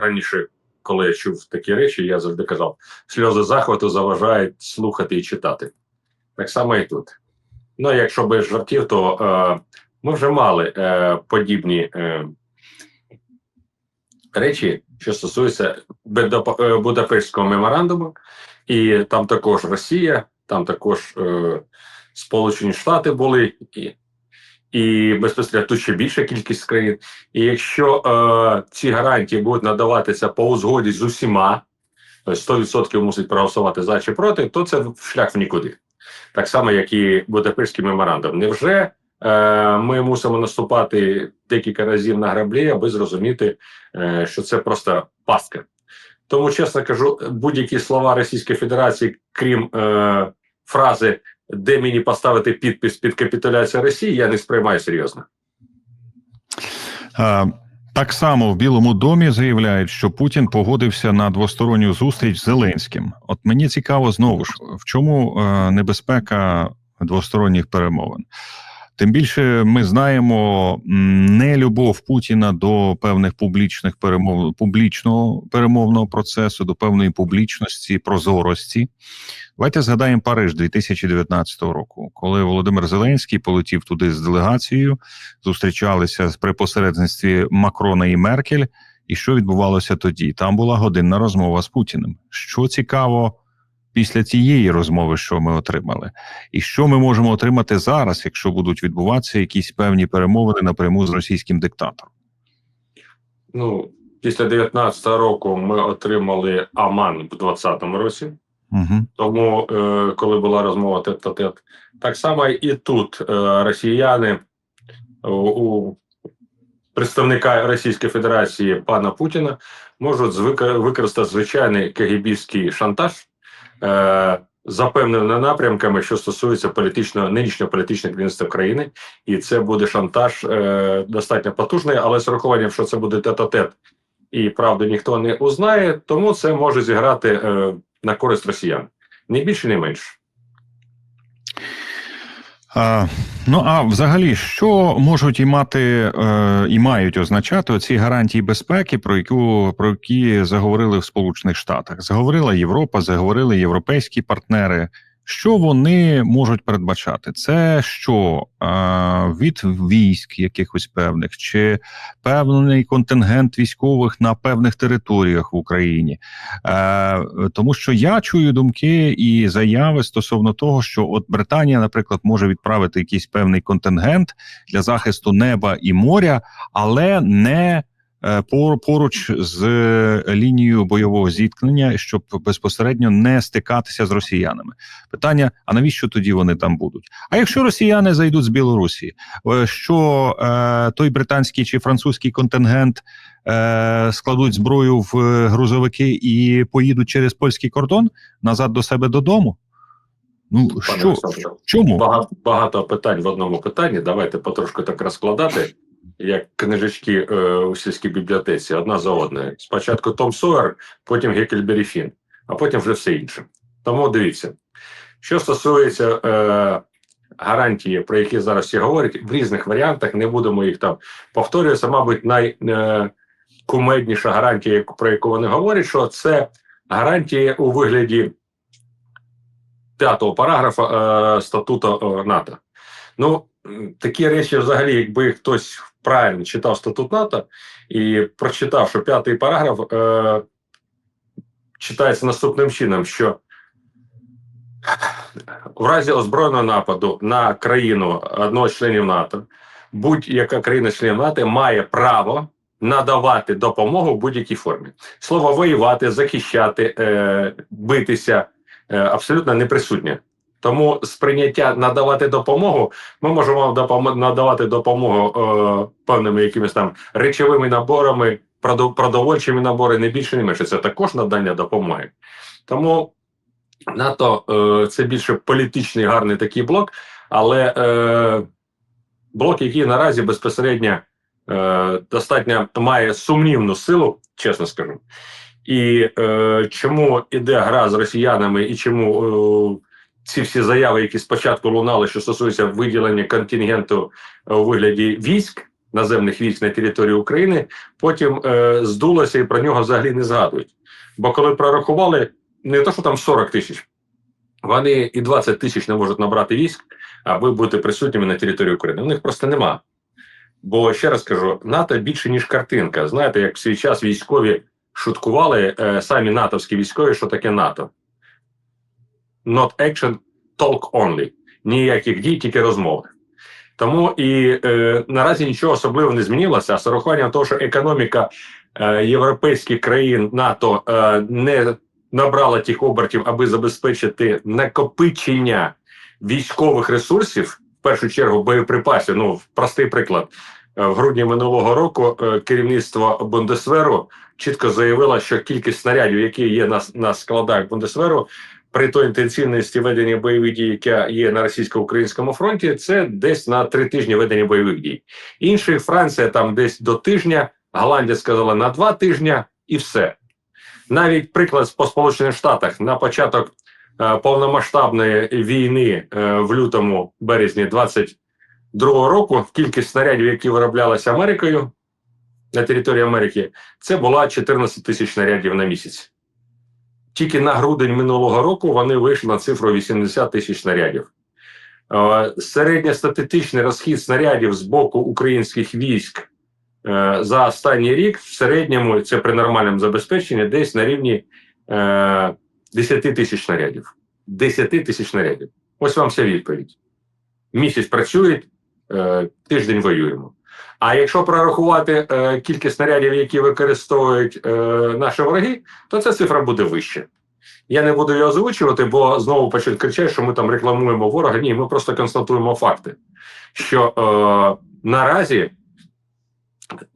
раніше, коли я чув такі речі, я завжди казав: сльози захвату заважають слухати і читати. Так само і тут. Ну, якщо без жартів, то е, ми вже мали е, подібні е, речі, що стосуються е, Будапештського меморандуму, і там також Росія, там також е, Сполучені Штати були, і, і безпосередньо тут ще більша кількість країн. І якщо е, ці гарантії будуть надаватися по узгоді з усіма, тобто 100% мусить проголосувати за чи проти, то це шлях в нікуди. Так само, як і Будапештський меморандум. Невже е, ми мусимо наступати декілька разів на граблі, аби зрозуміти, е, що це просто пастка? Тому, чесно кажу, будь-які слова Російської Федерації, крім е, фрази, де мені поставити підпис під капітуляцію Росії, я не сприймаю серйозно. А... Так само в Білому домі заявляють, що Путін погодився на двосторонню зустріч з Зеленським. От мені цікаво знову ж, в чому е, небезпека двосторонніх перемовин. Тим більше ми знаємо нелюбов Путіна до певних публічних перемов публічного перемовного процесу, до певної публічності, прозорості. Давайте згадаємо Париж 2019 року, коли Володимир Зеленський полетів туди з делегацією, зустрічалися при посередництві Макрона і Меркель. І що відбувалося тоді? Там була годинна розмова з Путіним. Що цікаво після цієї розмови, що ми отримали, і що ми можемо отримати зараз, якщо будуть відбуватися якісь певні перемовини напряму з російським диктатором? Ну, після 19-го року ми отримали Аман в 20-му році. Угу. Тому, е, коли була розмова тет-а-тет, так само і тут е, росіяни у, представника Російської Федерації пана Путіна можуть використати звичайний кагібістський шантаж за певними напрямками, що стосується політичного нинішнього політичного керівництва країни, і це буде шантаж е, достатньо потужний, але з урахуванням, що це буде тет-а-тет, і правду ніхто не узнає, тому це може зіграти е, на користь росіян. Не більше, не менше. А, ну а взагалі, що можуть і мати е, і мають означати ці гарантії безпеки, про яку про які заговорили в Сполучених Штатах? Заговорила Європа, заговорили європейські партнери. Що вони можуть передбачати? Це що від військ якихось певних, чи певний контингент військових на певних територіях в Україні? Тому що я чую думки і заяви стосовно того, що от Британія, наприклад, може відправити якийсь певний контингент для захисту неба і моря, але не поруч з е, лінією бойового зіткнення, щоб безпосередньо не стикатися з росіянами. Питання: а навіщо тоді вони там будуть? А якщо росіяни зайдуть з Білорусі, е, що е, той британський чи французький контингент е, складуть зброю в е, грузовики і поїдуть через польський кордон назад до себе додому? Ну Пане що чому? Багато, багато питань в одному питанні. Давайте потрошку так розкладати, як книжечки е, у сільській бібліотеці, одна за одною. Спочатку Том Сойер, потім Гекельбері Фін, а потім вже все інше. Тому дивіться, що стосується е, гарантії, про які зараз всі говорять, в різних варіантах, не будемо їх там повторювати. Мабуть, найкумедніша гарантія, про яку вони говорять, що це гарантії у вигляді п'ятого параграфа е, статуту е, НАТО. Ну, такі речі, взагалі, якби хтось правильно читав статут НАТО і прочитав, що п'ятий параграф е, читається наступним чином, що в разі озброєного нападу на країну одного з членів НАТО, будь-яка країна-член НАТО має право надавати допомогу в будь-якій формі. Слово воювати, захищати, е, битися е, абсолютно не присутнє. Тому сприйняття надавати допомогу, ми можемо допом- надавати допомогу е, певними якимись там речовими наборами, продов- продовольчими набори, не більше, не менше. Це також надання допомоги. Тому НАТО е, це більше політичний гарний такий блок, але е, блок, який наразі безпосередньо е, достатньо має сумнівну силу, чесно скажу. І е, чому іде гра з росіянами, і чому е, ці всі заяви, які спочатку лунали, що стосуються виділення контингенту е, у вигляді військ, наземних військ на території України, потім е, здулося і про нього взагалі не згадують. Бо коли прорахували, не то, що там 40 тисяч, вони і 20 тисяч не можуть набрати військ, а ви будете присутніми на території України. У них просто нема. Бо ще раз кажу, НАТО більше ніж картинка. Знаєте, як в свій час військові шуткували е, самі натовські військові, що таке НАТО. Not action, talk only. Ніяких дій, тільки розмови. Тому і е, наразі нічого особливого не змінилося. З урахуванням того, що економіка е, європейських країн НАТО е, не набрала тих обертів, аби забезпечити накопичення військових ресурсів, в першу чергу боєприпасів. Ну, простий приклад. Е, В грудні минулого року е, керівництво Бундесверу чітко заявило, що кількість снарядів, які є на, на складах Бундесверу, при той інтенсивності ведення бойових дій, яка є на російсько-українському фронті, це десь на три тижні ведення бойових дій. Інші Франція там десь до тижня, Голландія сказала на два тижня, і все. Навіть приклад по Сполучених Штатах на початок е, повномасштабної війни е, в лютому березні 22 року кількість снарядів, які вироблялися Америкою на території Америки, це була 14 тисяч снарядів на місяць. Тільки на грудень минулого року вони вийшли на цифру 80 тисяч снарядів. Е, Середньостатистичний розхід снарядів з боку українських військ е, за останній рік в середньому це при нормальному забезпеченні десь на рівні е, 10 тисяч снарядів. 10 тисяч снарядів. Ось вам вся відповідь. Місяць працюють, е, тиждень воюємо. А якщо прорахувати е, кількість снарядів, які використовують е, наші вороги, то ця цифра буде вища. Я не буду її озвучувати, бо знову почнуть кричати, що ми там рекламуємо ворога. Ні, ми просто констатуємо факти, що е, наразі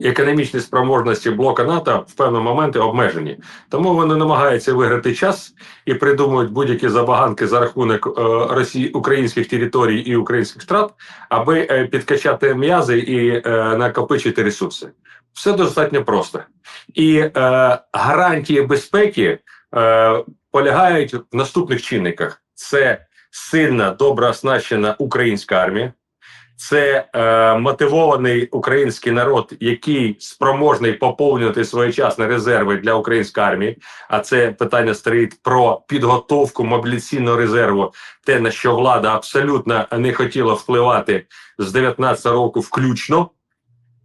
економічні спроможності блока НАТО в певні моменти обмежені. Тому вони намагаються виграти час і придумують будь-які забаганки за рахунок е, Росії, українських територій і українських втрат, аби е, підкачати м'язи і е, накопичити ресурси. Все достатньо просто. І гарантії безпеки полягають в наступних чинниках: це сильна, добре оснащена українська армія. Це е, мотивований український народ, який спроможний поповнювати своєчасні резерви для української армії. А це питання стоїть про підготовку мобілізаційного резерву, те на що влада абсолютно не хотіла впливати з 19 року, включно,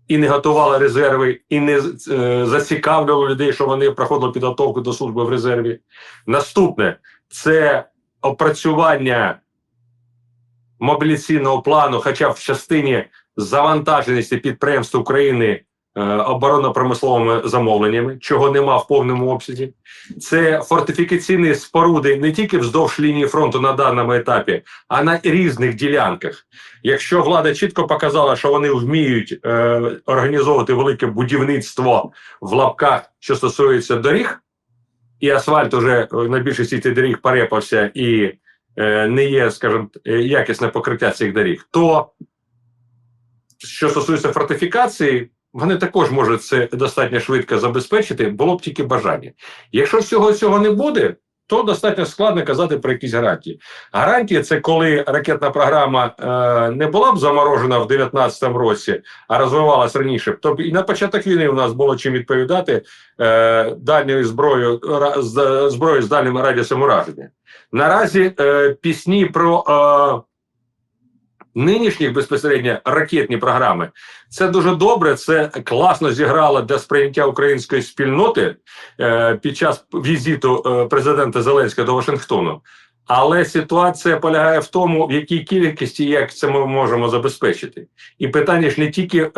і не готувала резерви, і не е, зацікавлювала людей, що вони проходили підготовку до служби в резерві. Наступне це опрацювання мобілізаційного плану, хоча в частині завантаженості підприємств України е, оборонно-промисловими замовленнями, чого нема в повному обсязі. Це фортифікаційні споруди не тільки вздовж лінії фронту на даному етапі, а на різних ділянках. Якщо влада чітко показала, що вони вміють е, організовувати велике будівництво в лапках, що стосується доріг, і асфальт уже е, на більшості цих доріг перепався і не є, скажімо, е, якісне покриття цих доріг, то що стосується фортифікації, вони також можуть це достатньо швидко забезпечити, було б тільки бажання. Якщо всього цього не буде, то достатньо складно казати про якісь гарантії. Гарантії це коли ракетна програма е, не була б заморожена в 2019 році, а розвивалась раніше. Тобто і на початок війни у нас було чим відповідати е, дальньою зброєю ра- з, дальним радіусом ураження. Наразі е, пісні про е, нинішніх безпосередньо ракетні програми це дуже добре. Це класно зіграло для сприйняття української спільноти е, під час візиту е, президента Зеленського до Вашингтону. Але ситуація полягає в тому, в якій кількості як це ми можемо забезпечити. І питання ж не тільки е,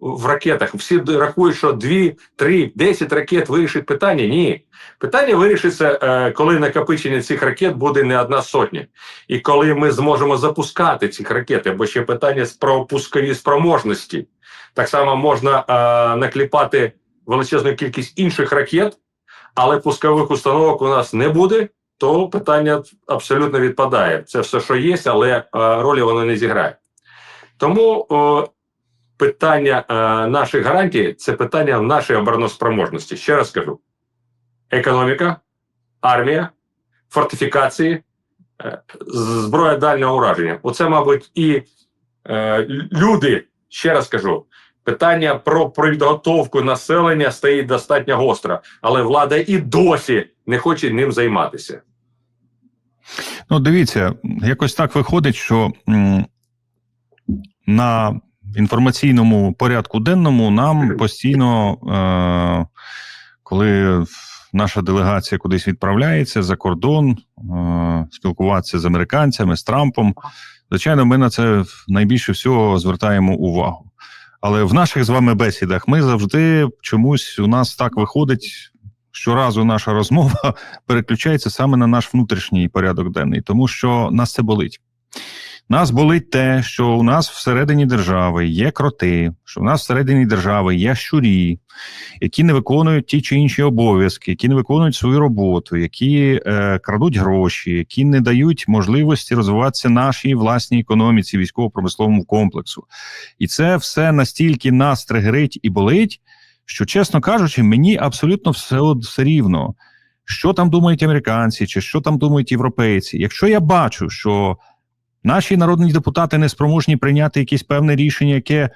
в ракетах. Всі рахують, що 2, 3, 10 ракет вирішить питання. Ні. Питання вирішиться, е, коли накопичення цих ракет буде не одна сотня. І коли ми зможемо запускати ці ракети, бо ще питання про пускові спроможності. Так само можна е, накліпати величезну кількість інших ракет, але пускових установок у нас не буде, то питання абсолютно відпадає. Це все, що є, але е, ролі воно не зіграє. Тому питання е, наших гарантій це питання нашої обороноспроможності. Ще раз кажу: економіка, армія, фортифікації, е, зброя дальнього ураження. Оце, мабуть, і люди, ще раз кажу, Питання про підготовку населення стоїть достатньо гостро, але влада і досі не хоче ним займатися. Ну, дивіться, якось так виходить, що на інформаційному порядку денному нам постійно, е, коли наша делегація кудись відправляється за кордон, е, спілкуватися з американцями, з Трампом, звичайно, ми на це найбільше всього звертаємо увагу. Але в наших з вами бесідах ми завжди чомусь у нас так виходить. Щоразу наша розмова переключається саме на наш внутрішній порядок денний, тому що нас це болить. Нас болить те, що у нас всередині держави є кроти, що у нас всередині держави є щурі, які не виконують ті чи інші обов'язки, які не виконують свою роботу, які е, крадуть гроші, які не дають можливості розвиватися нашій власній економіці, військово-промисловому комплексу. І це все настільки нас тригерить і болить, що, чесно кажучи, мені абсолютно все, все рівно, що там думають американці, чи що там думають європейці. Якщо я бачу, що наші народні депутати не спроможні прийняти якесь певне рішення, яке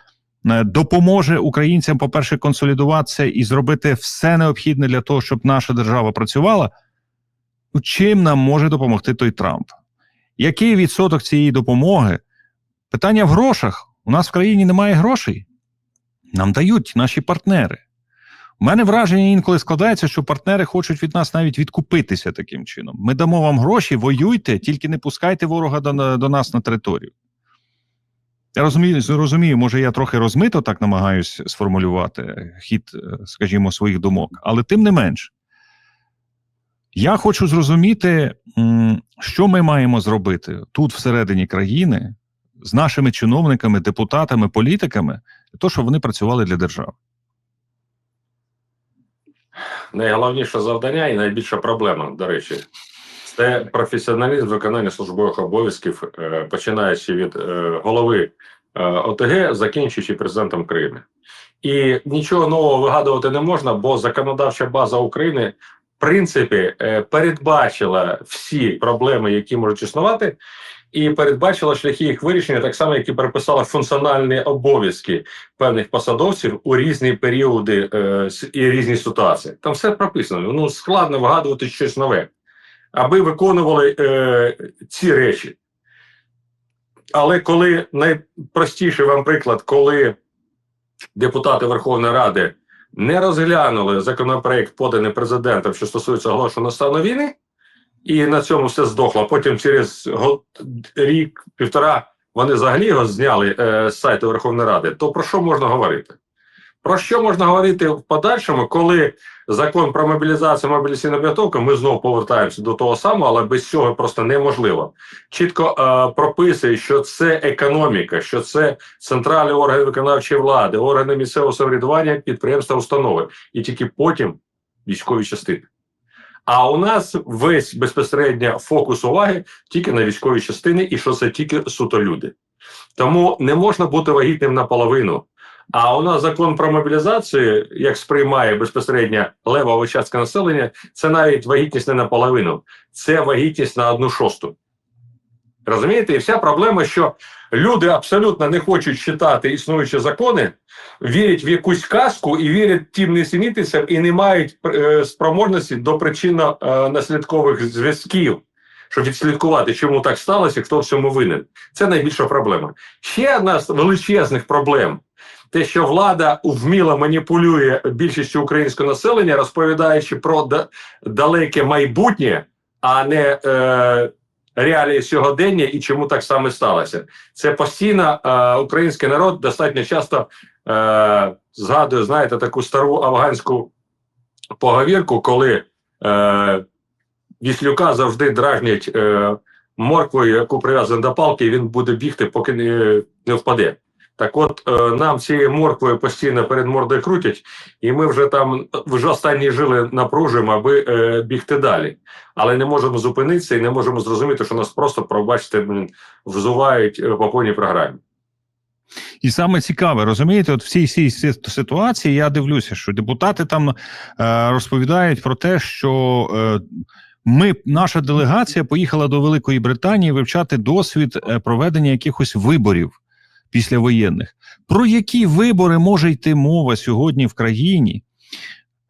е, допоможе українцям, по-перше, консолідуватися і зробити все необхідне для того, щоб наша держава працювала, ну чим нам може допомогти той Трамп? Який відсоток цієї допомоги? Питання в грошах. У нас в країні немає грошей. Нам дають наші партнери. У мене враження інколи складається, що партнери хочуть від нас навіть відкупитися таким чином. Ми дамо вам гроші, воюйте, тільки не пускайте ворога до, до нас на територію. Я розумію, розумію, може, я трохи розмито так намагаюсь сформулювати хід, е, скажімо, своїх думок, але тим не менш. Я хочу зрозуміти, що ми маємо зробити тут, всередині країни, з нашими чиновниками, депутатами, політиками, того, щоб вони працювали для держави. Найголовніше завдання і найбільша проблема, до речі, це професіоналізм виконання службових обов'язків, е, починаючи від е, голови е, ОТГ, закінчуючи президентом країни. І нічого нового вигадувати не можна, бо законодавча база України в принципі передбачила всі проблеми, які можуть існувати, і передбачила шляхи їх вирішення, так само, як і переписала функціональні обов'язки певних посадовців у різні періоди е, і різні ситуації. Там все прописано. Ну складно вигадувати щось нове, аби виконували е, ці речі. Але коли найпростіший вам приклад, коли депутати Верховної Ради не розглянули законопроект, поданий президентом, що стосується оголошеного стану війни, і на цьому все здохло. Потім через рік, півтора вони взагалі його зняли е, з сайту Верховної Ради. То про що можна говорити? Про що можна говорити в подальшому, коли закон про мобілізацію мобілізаційну підготовку, ми знову повертаємося до того самого, але без цього просто неможливо. Чітко е, прописує, що це економіка, що це центральні органи виконавчої влади, органи місцевого самоврядування, підприємства, установи, і тільки потім військові частини. А у нас весь безпосередньо фокус уваги тільки на військові частини, і що це тільки суто люди. Тому не можна бути вагітним наполовину. А у нас закон про мобілізацію, як сприймає безпосередньо левова частка населення, це навіть вагітність не наполовину, це вагітність на одну шосту. Розумієте, і вся проблема, що люди абсолютно не хочуть читати існуючі закони, вірять в якусь казку і вірять тим несенітницям і не мають е, спроможності до причинно-наслідкових зв'язків, щоб відслідкувати, чому так сталося, хто в цьому винен. Це найбільша проблема. Ще одна з величезних проблем. Те, що влада вміло маніпулює більшістю українського населення, розповідаючи про далеке майбутнє, а не е, реалії сьогодення і чому так саме сталося. Це постійно е, український народ достатньо часто е, згадує, знаєте, таку стару афганську поговірку, коли е, Віслюка завжди дражнять е, морквою, яку прив'язано до палки, і він буде бігти, поки не, не впаде. Так от е, нам цією морквою постійно перед мордою крутять, і ми вже там вже останні жили напружуємо, аби е, бігти далі. Але не можемо зупинитися і не можемо зрозуміти, що нас просто, пробачте, взувають е, по повній програмі. І саме цікаве, розумієте, от в цій цій ситуації я дивлюся, що депутати там е, розповідають про те, що е, ми, наша делегація поїхала до Великої Британії вивчати досвід е, проведення якихось виборів післявоєнних. Про які вибори може йти мова сьогодні в країні?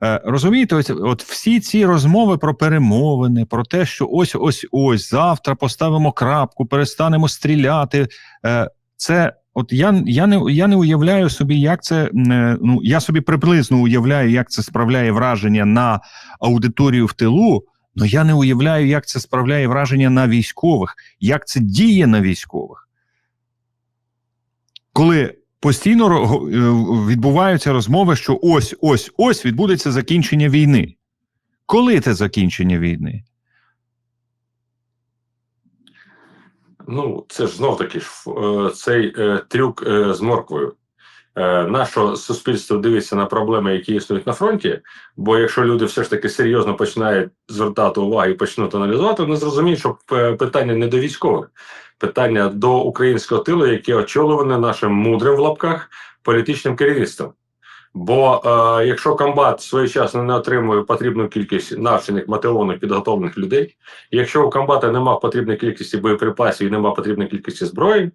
Е, Розумієте, ось от всі ці розмови про перемовини, про те, що ось ось ось завтра поставимо крапку, перестанемо стріляти. Е, Це от я, я не я не уявляю собі, як це е, ну я собі приблизно уявляю, як це справляє враження на аудиторію в тилу. але я не уявляю, як це справляє враження на військових, як це діє на військових. Коли постійно е, відбуваються розмови, що ось ось ось відбудеться закінчення війни. Коли це закінчення війни? Ну, це ж знов таки ж е, цей е, трюк з морквою. Е, Наше суспільство дивиться на проблеми, які існують на фронті. Бо якщо люди все ж таки серйозно починають звертати увагу і почнуть аналізувати, вони зрозуміють, що е, питання не до військових, питання до українського тилу, яке очолюване нашим мудрим в лапках політичним керівництвом. Бо е, якщо комбат своєчасно не отримує потрібну кількість навчених, мотивованих, підготовлених людей, Якщо у комбата нема потрібної кількості боєприпасів і нема потрібної кількості зброї,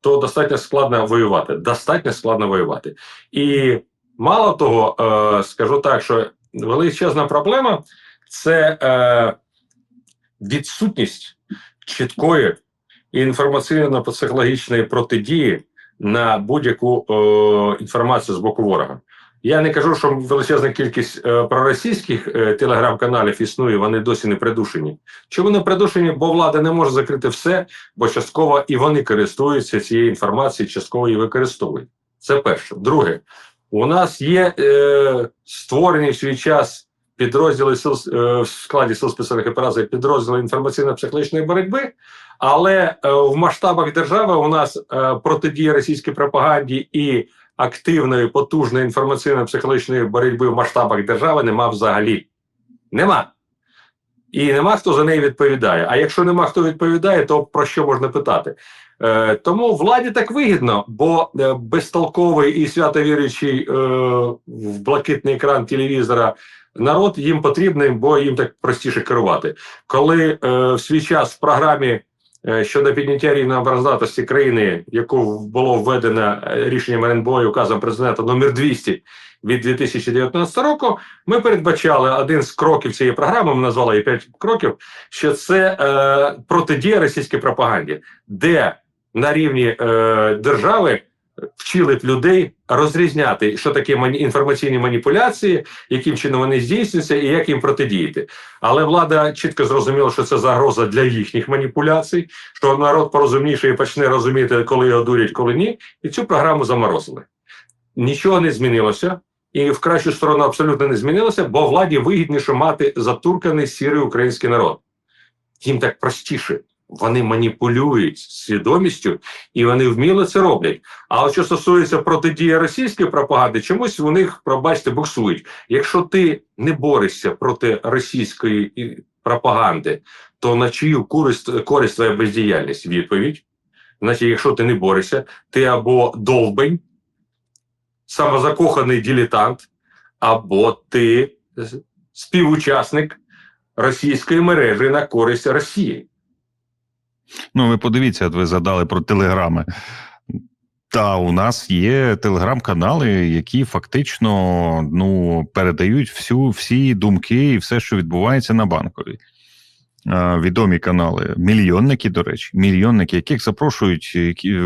то достатньо складно воювати. Достатньо складно воювати. І мало того, е, скажу так, що величезна проблема це е, відсутність чіткої інформаційно-психологічної протидії на будь-яку е, інформацію з боку ворога. Я не кажу, що величезна кількість е, проросійських е, телеграм-каналів існує, вони досі не придушені. Чому не придушені? Бо влада не може закрити все, бо частково і вони користуються цією інформацією, частково її використовують. Це перше. Друге, у нас є е, створені в свій час підрозділи сил е, в складі сил спеціальних операцій, підрозділи інформаційно-психологічної боротьби. Але е, в масштабах держави у нас е, протидія російській пропаганді і активної, потужної інформаційно-психологічної боротьби в масштабах держави нема взагалі. Нема. І нема хто за неї відповідає. А якщо нема хто відповідає, то про що можна питати? Е, тому владі так вигідно, бо е, безтолковий і святовіруючий е, в блакитний екран телевізора народ їм потрібний, бо їм так простіше керувати. Коли е, в свій час в програмі щодо підняття рівня обороздатості країни, яку було введено е, рішенням РНБО і указом президента номер 200 від 2019 року, ми передбачали один з кроків цієї програми, ми назвали її 5 кроків, що це е, протидія російській пропаганді, де на рівні е, держави вчили б людей розрізняти, що таке інформаційні маніпуляції, яким чином вони здійснюються і як їм протидіяти. Але влада чітко зрозуміла, що це загроза для їхніх маніпуляцій, що народ порозумніше і почне розуміти, коли його дурять, коли ні, і цю програму заморозили. Нічого не змінилося. І в кращу сторону абсолютно не змінилося, бо владі вигідніше мати затурканий сірий український народ. Їм так простіше. Вони маніпулюють свідомістю і вони вміло це роблять. А от що стосується протидії російської пропаганди, чомусь у них, пробачте, буксують. Якщо ти не борешся проти російської пропаганди, то на чию користь, користь твоя бездіяльність? Відповідь. Значить, якщо ти не борешся, ти або довбень, самозакоханий дилетант, або ти співучасник російської мережі на користь Росії. Ну, ви подивіться, от ви задали про телеграми. Та у нас є телеграм-канали, які фактично ну, передають всю, всі думки і все, що відбувається на банковій. Відомі канали, мільйонники, до речі, мільйонники, яких запрошують,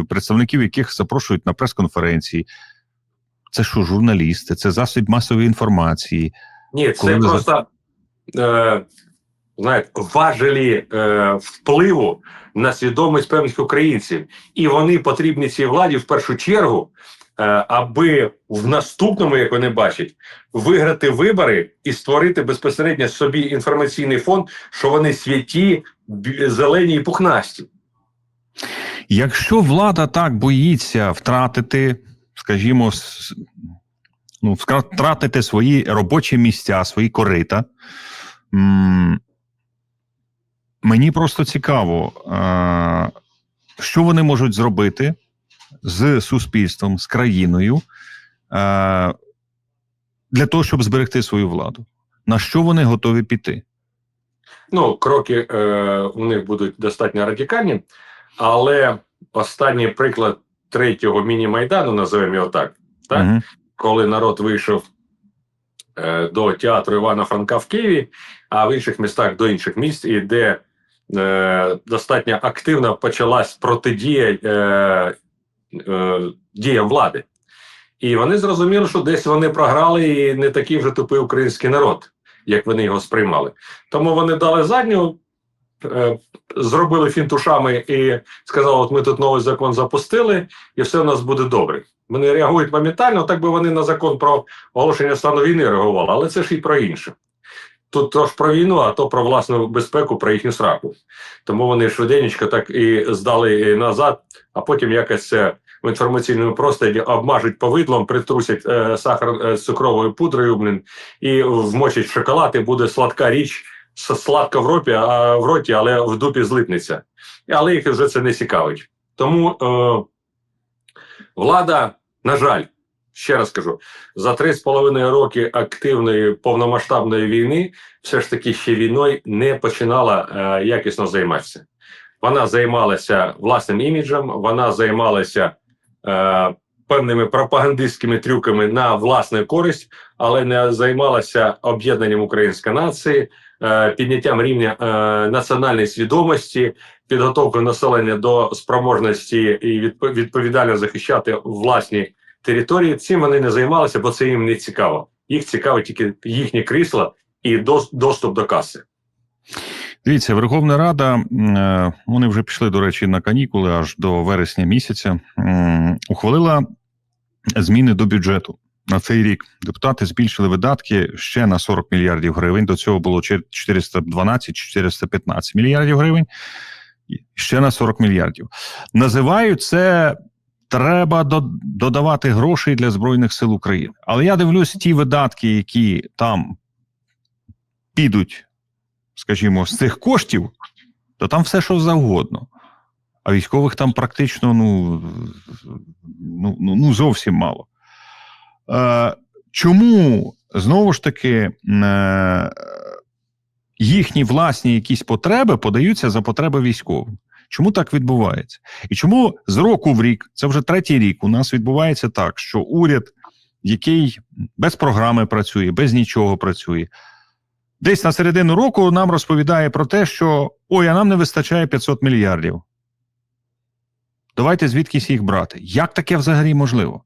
представників яких запрошують на прес-конференції. Це що, журналісти, це засіб масової інформації. Ні, це ви просто е, знаєте, важелі е, впливу на свідомість певних українців, і вони потрібні цій владі в першу чергу, е, аби в наступному, як вони бачать, виграти вибори і створити безпосередньо собі інформаційний фон, що вони святі, зелені і пухнасті. Якщо влада так боїться втратити, скажімо, ну, втратити свої робочі місця, свої корита, мені просто цікаво, е- що вони можуть зробити з суспільством, з країною е- для того, щоб зберегти свою владу. На що вони готові піти? Ну, кроки е, у них будуть достатньо радикальні, але останній приклад третього міні-майдану, називаємо його так, так? Мгм. коли народ вийшов е, до театру Івана Франка в Києві, а в інших містах до інших міст, і де е, достатньо активно почалась протидія е, е, діям влади. І вони зрозуміли, що десь вони програли і не такий вже тупий український народ, як вони його сприймали. Тому вони дали задню, зробили фінтушами і сказали: от ми тут новий закон запустили, і все у нас буде добре. Вони реагують моментально, так би вони на закон про оголошення стану війни реагували, але це ж і про інше. Тут то ж про війну, а то про власну безпеку, про їхню сраку. Тому вони швиденько так і здали назад, а потім якось це в інформаційному просторі обмажуть повидлом, притрусять е, сахар е, з цукровою пудрою, блін, і вмочать шоколад, і буде сладка річ, сладка в роті, а в роті, але в дупі злипнеться. Але їх вже це не цікавить. Тому е, влада, на жаль, ще раз кажу, за три з половиною роки активної повномасштабної війни, все ж таки ще війною не починала е, якісно займатися. Вона займалася власним іміджем, вона займалася е, певними пропагандистськими трюками на власну користь, але не займалася об'єднанням української нації, е, підняттям рівня е, національної свідомості, підготовкою населення до спроможності і відпо- відповідально захищати власні території. Цим вони не займалися, бо це їм не цікаво. Їх цікавить тільки їхні крісла і доступ до каси. Дивіться, Верховна Рада, е, вони вже пішли, до речі, на канікули аж до вересня місяця. Ухвалила зміни до бюджету на цей рік. Депутати збільшили видатки ще на 40 мільярдів гривень. До цього було 412-415 мільярдів гривень. Ще на 40 мільярдів. Називають це. Треба додавати грошей для Збройних сил України. Але я дивлюсь, ті видатки, які там підуть скажімо, з цих коштів, то там все, що завгодно. А військових там практично ну, ну, ну, ну зовсім мало. Е, чому знову ж таки е, їхні власні якісь потреби подаються за потреби військовим? Чому так відбувається? І чому з року в рік, це вже третій рік, у нас відбувається так, що уряд, який без програми працює, без нічого працює, десь на середину року нам розповідає про те, що ой, а нам не вистачає 500 мільярдів. Давайте звідкись їх брати. Як таке взагалі можливо?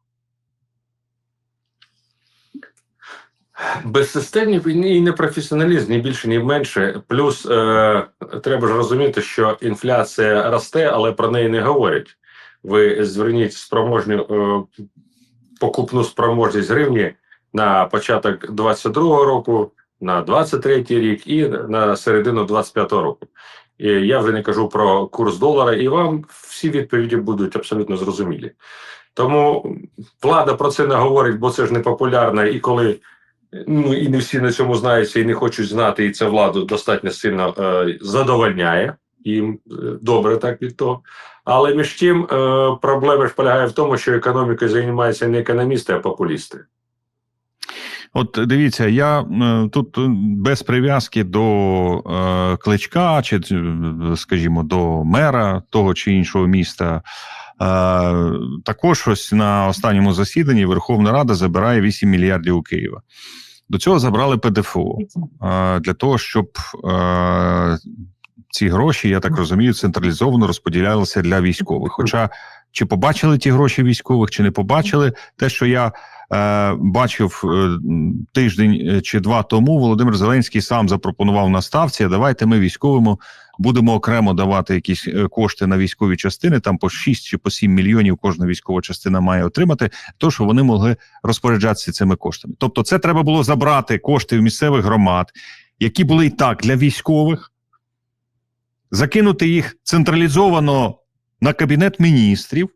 Безсистемні і непрофесіоналізм, ні більше, ні менше. Плюс е, треба ж розуміти, що інфляція росте, але про неї не говорять. Ви зверніть спроможню е, покупну спроможність гривні на початок 22-го року, на 23-й рік і на середину 25-го року. І я вже не кажу про курс долара, і вам всі відповіді будуть абсолютно зрозумілі. Тому влада про це не говорить, бо це ж не популярно. І коли ну і не всі на цьому знаються і не хочуть знати, і це владу достатньо сильно е, задовольняє. Їм е, добре так від того. Але між тим, е, проблема ж полягає в тому, що економікою займаються не економісти, а популісти. От дивіться, я е, тут е, без прив'язки до кличка, чи, скажімо, до мера того чи іншого міста. Е, також ось на останньому засіданні Верховна Рада забирає 8 мільярдів у Києва. До цього забрали ПДФО е, для того, щоб е, ці гроші, я так розумію, централізовано розподілялися для військових. Хоча чи побачили ті гроші військових, чи не побачили, те, що я е, бачив е, тиждень чи два тому, Володимир Зеленський сам запропонував на ставці. «А Давайте ми військовому будемо окремо давати якісь е, кошти на військові частини. Там по 6 чи по 7 мільйонів кожна військова частина має отримати, то що вони могли розпоряджатися цими коштами. Тобто, це треба було забрати кошти в місцевих громад, які були і так для військових, закинути їх централізовано на кабінет міністрів.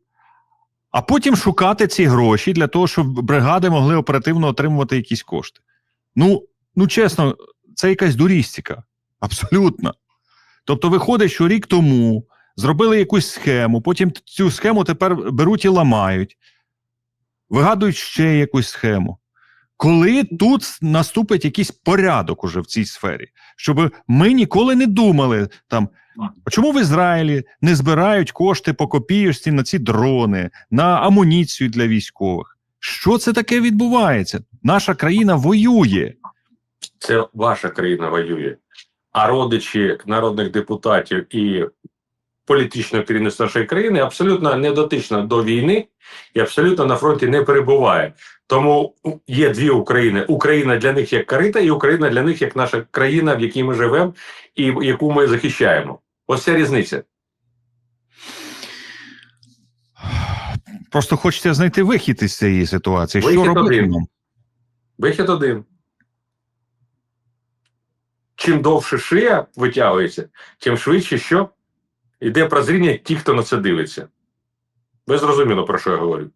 А потім шукати ці гроші для того, щоб бригади могли оперативно отримувати якісь кошти. Ну, ну чесно, це якась дурістика. Абсолютно. Тобто, виходить, що рік тому зробили якусь схему, потім цю схему тепер беруть і ламають, вигадують ще якусь схему. Коли тут наступить якийсь порядок уже в цій сфері, щоб ми ніколи не думали там Чому в Ізраїлі не збирають кошти по копійочці на ці дрони, на амуніцію для військових? Що це таке відбувається? Наша країна воює. Це ваша країна воює. А родичі народних депутатів і політичного керівництва нашої країни абсолютно не дотично до війни і абсолютно на фронті не перебуває. Тому є дві України: Україна для них як карита, і Україна для них як наша країна, в якій ми живемо і яку ми захищаємо. Ось ця різниця. Просто хочеться знайти вихід із цієї ситуації. Вихід що робити один. Вихід один. Чим довше шия витягується, тим швидше що йде прозріння ті, хто на це дивиться. Ви зрозуміло, про що я говорю.